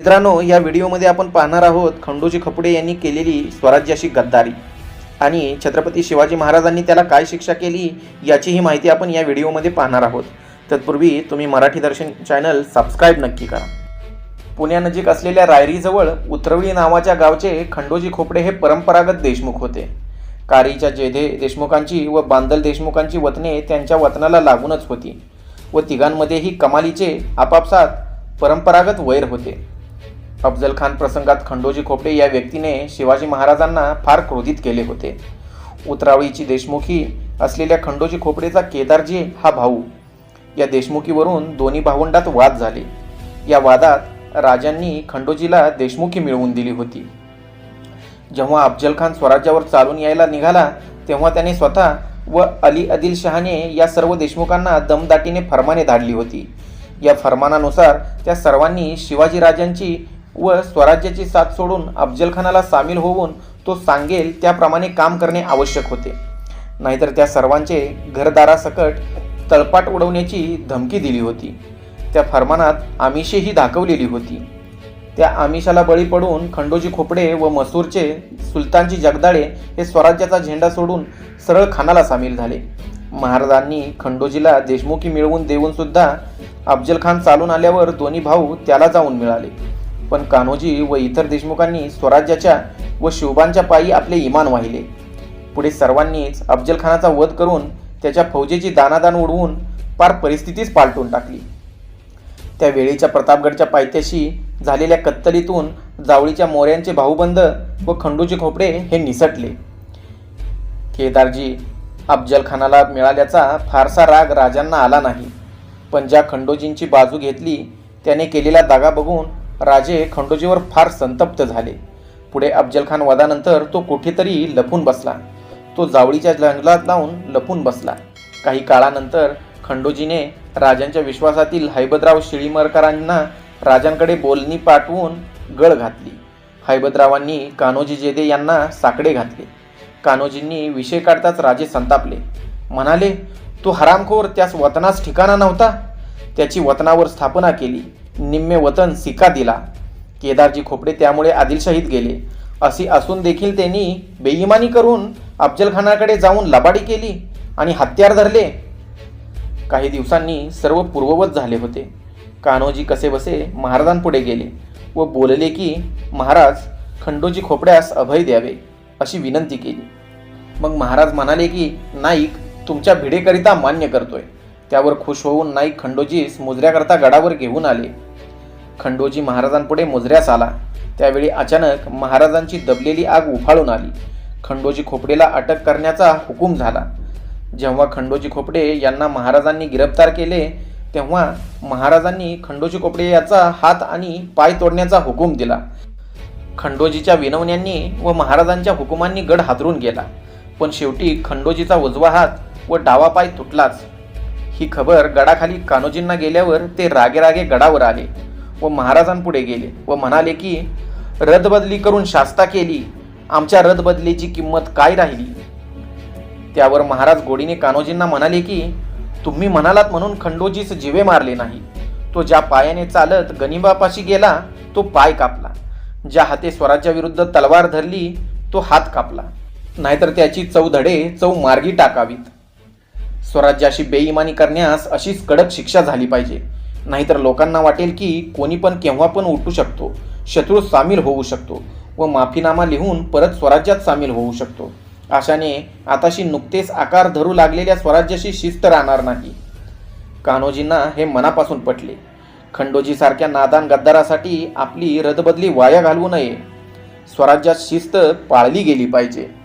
मित्रांनो या व्हिडिओमध्ये आपण पाहणार आहोत खंडोजी खपुडे यांनी केलेली स्वराज्याशी गद्दारी. आणि छत्रपती शिवाजी महाराजांनी त्याला काय शिक्षा केली याचीही माहिती आपण या व्हिडिओमध्ये पाहणार आहोत. तत्पूर्वी तुम्ही मराठी दर्शन चॅनल सबस्क्राईब नक्की करा. पुण्यानजीक असलेल्या रायरीजवळ उतरवळी नावाच्या गावचे खंडोजी खोपडे हे परंपरागत देशमुख होते. कारीच्या जेधे देशमुखांची व बांदल देशमुखांची वतने त्यांच्या वतनाला लागूनच होती व तिघांमध्येही कमालीचे आपापसात परंपरागत वैर होते. अफजल खान प्रसंगात खंडोजी खोपडे या व्यक्तीने शिवाजी महाराजांना फार क्रोधित केले होते. उतरावळीची देशमुखी असलेल्या खंडोजी खोपडेचा केदारजी हा भाऊ. या देशमुखीवरून दोन्ही भावंडात वाद झाले. या वादात राजांनी खंडोजीला देशमुखी मिळवून दिली होती. जेव्हा अफजल खान स्वराज्यावर चालून यायला निघाला तेव्हा त्याने स्वतः व अली आदिल शहाने या सर्व देशमुखांना दमदाटीने फरमाने धाडली होती. या फरमानानुसार त्या सर्वांनी शिवाजी राजांची व स्वराज्याची साथ सोडून अफजलखानाला सामील होऊन तो सांगेल त्याप्रमाणे काम करणे आवश्यक होते. नाहीतर त्या सर्वांचे घरदारासकट तळपाट उडवण्याची धमकी दिली होती. त्या फरमानात आमिषेही दाखवलेली होती. त्या आमिषाला बळी पडून खंडोजी खोपडे व मसूरचे सुलतानजी जगदाळे हे स्वराज्याचा झेंडा सोडून सरळ खानाला सामील झाले. महाराजांनी खंडोजीला देशमुखी मिळवून देऊनसुद्धा अफजलखान चालून आल्यावर दोन्ही भाऊ त्याला जाऊन मिळाले. पण कान्होजी व इतर देशमुखांनी स्वराज्याच्या व शिवबांच्या पायी आपले इमान वाहिले. पुढे सर्वांनीच अफजलखानाचा वध करून त्याच्या फौजेची दानादान उडवून पार परिस्थितीच पालटून टाकली. त्या वेळेच्या प्रतापगडच्या पायथ्याशी झालेल्या कत्तलीतून जावळीच्या मोऱ्यांचे भाऊबंद व खंडोजी खोपडे हे निसटले. केदारजी अफजलखानाला मिळाल्याचा फारसा राग राजांना आला नाही. पण ज्या खंडोजींची बाजू घेतली त्याने केलेला दागा बघून राजे खंडोजीवर फार संतप्त झाले. पुढे अफजलखान वादानंतर तो कुठेतरी लपून बसला. तो जावळीच्या जंगलात लावून लपून बसला. काही काळानंतर खंडोजीने राजांच्या विश्वासातील हैबतराव शिळीमरकरांना राजांकडे बोलणी पाठवून गळ घातली. हैबतरावांनी कान्होजी जेदे यांना साकडे घातले. कान्होजींनी विषय काढताच राजे संतापले. म्हणाले तो हरामखोर त्यास वतनास ठिकाणा नव्हता? त्याची वतनावर स्थापना केली. निम्मे वतन सिका दिला. केदारजी खोपडे त्यामुळे आदिलशाहीत गेले. अशी असून देखील त्यांनी बेईमानी करून अफजलखानाकडे जाऊन लबाडी केली आणि हत्यार धरले. काही दिवसांनी सर्व पूर्ववत झाले होते. कान्होजी कसेबसे महाराजांपुढे गेले व बोलले की महाराज खंडोजी खोपड्यास अभय द्यावे अशी विनंती केली. मग महाराज म्हणाले की नाईक तुमच्या भिडेकरिता मान्य करतोय. त्यावर खुश होऊन नाईक खंडोजीस मुजऱ्याकरता गडावर घेऊन आले. खंडोजी महाराजांपुढे मुजऱ्यास आला. त्यावेळी अचानक महाराजांची दबलेली आग उफाळून आली. खंडोजी खोपडेला अटक करण्याचा हुकूम झाला. जेव्हा खंडोजी खोपडे यांना महाराजांनी गिरफ्तार केले तेव्हा महाराजांनी खंडोजी खोपडे याचा हात आणि पाय तोडण्याचा हुकूम दिला. खंडोजीच्या विनवण्यांनी व महाराजांच्या हुकुमांनी गड हादरून गेला. पण शेवटी खंडोजीचा उजवा हात व डावा पाय तुटलाच. ही खबर गडाखाली कान्होजींना गेल्यावर ते रागे रागे गडावर आले. व महाराजांपुढे गेले व म्हणाले की रदबदली करून शास्ता केली. आमच्या रदबदलीची किंमत काय राहिली? त्यावर महाराज गोडीने कान्होजींना म्हणाले की तुम्ही म्हणालात म्हणून खंडोजीस जिवे मारले नाही. तो ज्या पायाने चालत गनिबापाशी गेला तो पाय कापला. ज्या हाते स्वराज्याविरुद्ध तलवार धरली तो हात कापला. नाहीतर त्याची चौधडे चौ मार्गी टाकावीत. स्वराज्याशी बेईमानी करण्यास अशीच कडक शिक्षा झाली पाहिजे. नाहीतर लोकांना वाटेल की कोणी पण केव्हा पण उठू शकतो. शत्रू सामील होऊ शकतो व माफीनामा लिहून परत स्वराज्यात सामील होऊ शकतो. आशाने आताशी नुकतेच आकार धरू लागलेल्या स्वराज्याशी शिस्त राहणार नाही. कान्होजींना हे मनापासून पटले. खंडोजीसारख्या नादान गद्दारासाठी आपली रदबदली वाया घालवू नये. स्वराज्यात शिस्त पाळली गेली पाहिजे.